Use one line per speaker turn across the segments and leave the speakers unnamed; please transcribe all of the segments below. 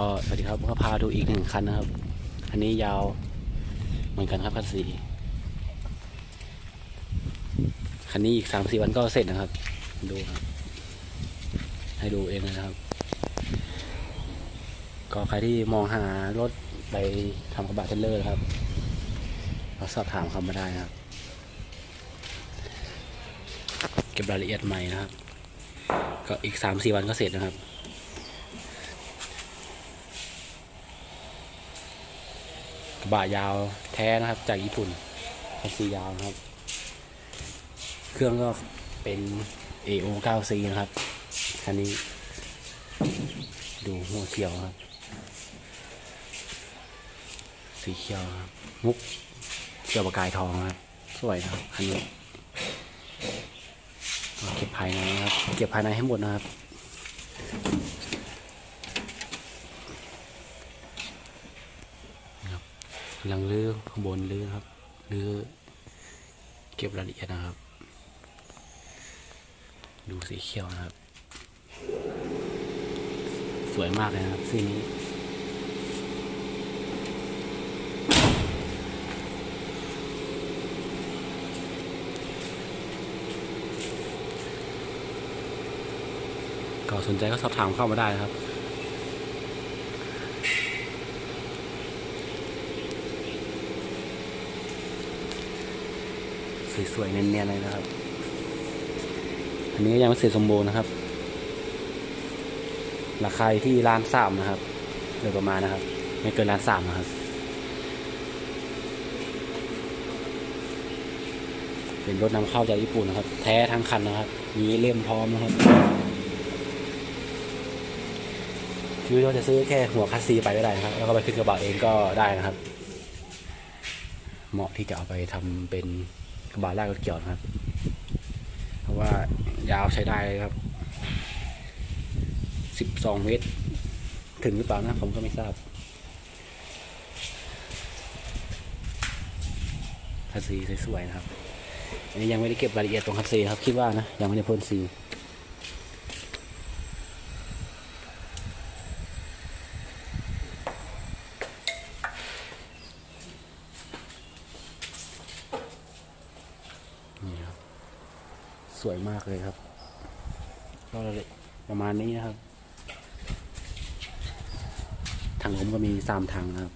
ก็สวัสดีครับก็พาดูอีกหนึ่งคันนะครับ อันนี้ยาวเหมือนกันครับคันสีคันนี้อีกสามสี่วันก็เสร็จนะครับ ดูครับ ให้ดูเองนะครับ ก็ใครที่มองหารถไปทำกระบะเทเลอร์ครับก็สอบถามเขามาได้นะครับ เก็บรายละเอียดใหม่นะครับ ก็อีกสามสี่วันก็เสร็จนะครับ กระบะยาวแท้นะครับ จากญี่ปุ่นคันซียาวนะครับ เครื่องก็เป็น AO 9C นะครับ คันนี้ ดูหัวเขียวครับ สีเขียวครับ มุกเขียวประกายทองครับ สวยนะครับคันนี้เก็บภายในนะครับ เก็บภายในให้หมดนะครับำลังลื้อข้างบนลื้อครับลื้อเก็บรายละเอียดนะครับ ดูสีเขียวนะครับ สวยมากเลยนะครับสีนี้ก็สนใจก็สอบถามเข้ามาได้นะครับ สวยๆเนียนๆเลยนะครับ อันนี้ก็ยังไม่เสร็จสมบูรณ์นะครับ ราคาที่ล้านสามนะครับโดยประมาณนะครับ ไม่เกินล้านสามนะครับ เป็นรถนำเข้าจากญี่ปุ่นนะครับ แท้ทั้งคันนะครับ มีเล่มพร้อมนะครับคือเราจะซื้อแค่หัวคัสซีไปก็ได้นะครับ แล้วก็ไปขึ้นกระบะเองก็ได้นะครับ เหมาะที่จะเอาไปทำเป็น กระบะลากรถเกี่ยวนะครับ เพราะว่ายาวใช้ได้เลยครับสิบสองเมตร ถึงหรือเปล่านะผมก็ไม่ทราบคัสซีสวยๆนะครับ อันนี้ยังไม่ได้เก็บรายละเอียดตรงคัสซีครับ คิดว่านะ ยังไม่ได้พ่นสี นี่ครับ สวยมากเลยครับก็ประมาณนี้นะครับถังลมก็มีสามถังนะครับ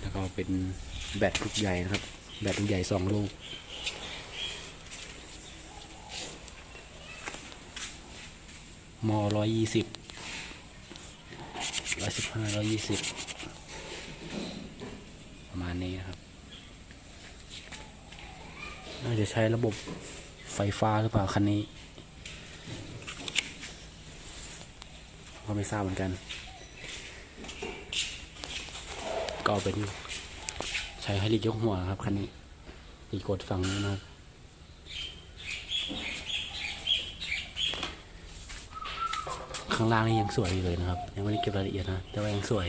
แล้วก็เป็นแบตลูกใหญ่นะครับ แบตลูกใหญ่สองลูกมร้อยยี่สิบร้อยสิบห้าร้อยยี่สิบประมาณนี้นะครับ น่าจะใช้ระบบไฟฟ้าหรือเปล่าคันนี้ก็ไม่ทราบเหมือนกัน ก็เป็นใช้ให้ลีกยกหัวครับคันนี้ลีกดฝั่งนี้นะครับข้างล่างนี่ยังสวยอยู่เลยนะครับ ยังไม่ได้เก็บรายละเอียดนะ แต่ว่ายังสวย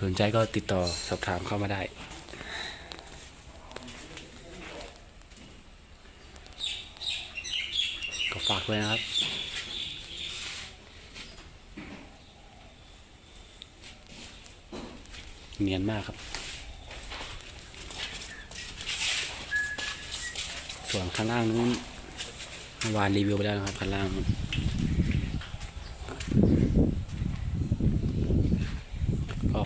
สนใจก็ติดต่อสอบถามเข้ามาได้ ก็ฝากด้วยนะครับเนียนมากครับ ส่วนข้างล่างนู้นวานรีวิวไปแล้วนะครับข้างล่าง